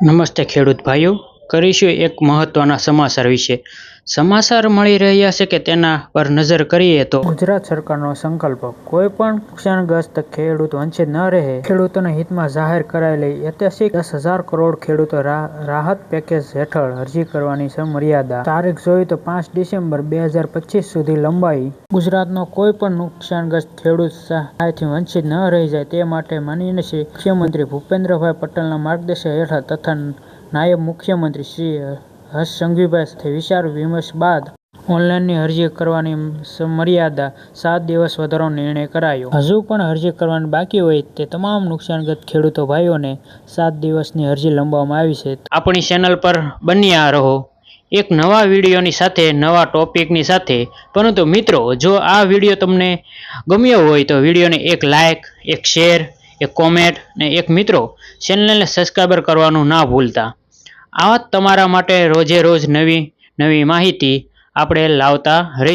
નમસ્તે ખેડૂત ભાઈઓ. કરીશું એક મહત્વના સમાચાર વિશે. સમાચાર મળી રહ્યા છે કે તેના પર નજર કરીએ તો ગુજરાત સરકારનો સંકલ્પ કોઈ પણ નુકસાનગ્રસ્ત ખેડૂત વંચિત ન રહે. ખેડૂતોના હિતમાં જાહેર કરાયેલી ઐતિહાસિક દસ હજાર કરોડ ખેડૂતો રાહત પેકેજ હેઠળ અરજી કરવાની છે મર્યાદા. તારીખ જોઈએ તો પાંચ ડિસેમ્બર બે હજાર પચીસ સુધી લંબાઈ. ગુજરાતનો કોઈ પણ નુકસાનગ્રસ્ત ખેડૂત સહાયથી વંચિત ન રહી જાય તે માટે માનીને શ્રી મુખ્યમંત્રી ભૂપેન્દ્રભાઈ પટેલના માર્ગદર્શન હેઠળ તથા નાયબ મુખ્યમંત્રી શ્રી હર્ષ સંઘવીભાઈ સાથે વિચાર વિમર્શ બાદ ઓનલાઈનની અરજી કરવાની મર્યાદા સાત દિવસ વધારવાનો નિર્ણય કરાયો. હજુ પણ અરજી કરવાની બાકી હોય તે તમામ નુકસાનગ્રસ્ત ખેડૂતો ભાઈઓને સાત દિવસની અરજી લંબાવવામાં આવી છે. આપણી ચેનલ પર બન્યા રહો. એક નવા વિડીયોની સાથે, નવા ટોપિકની સાથે. પરંતુ મિત્રો, જો આ વીડિયો તમને ગમ્યો હોય તો વિડીયોને એક લાઇક એક શેર, એક કોમેન્ટ ને એક મિત્રો, ચેનલને સબસ્ક્રાઈબર કરવાનું ના ભૂલતા. આવા તમારા માટે રોજે રોજ નવી નવી માહિતી આપણે લાવતા રહી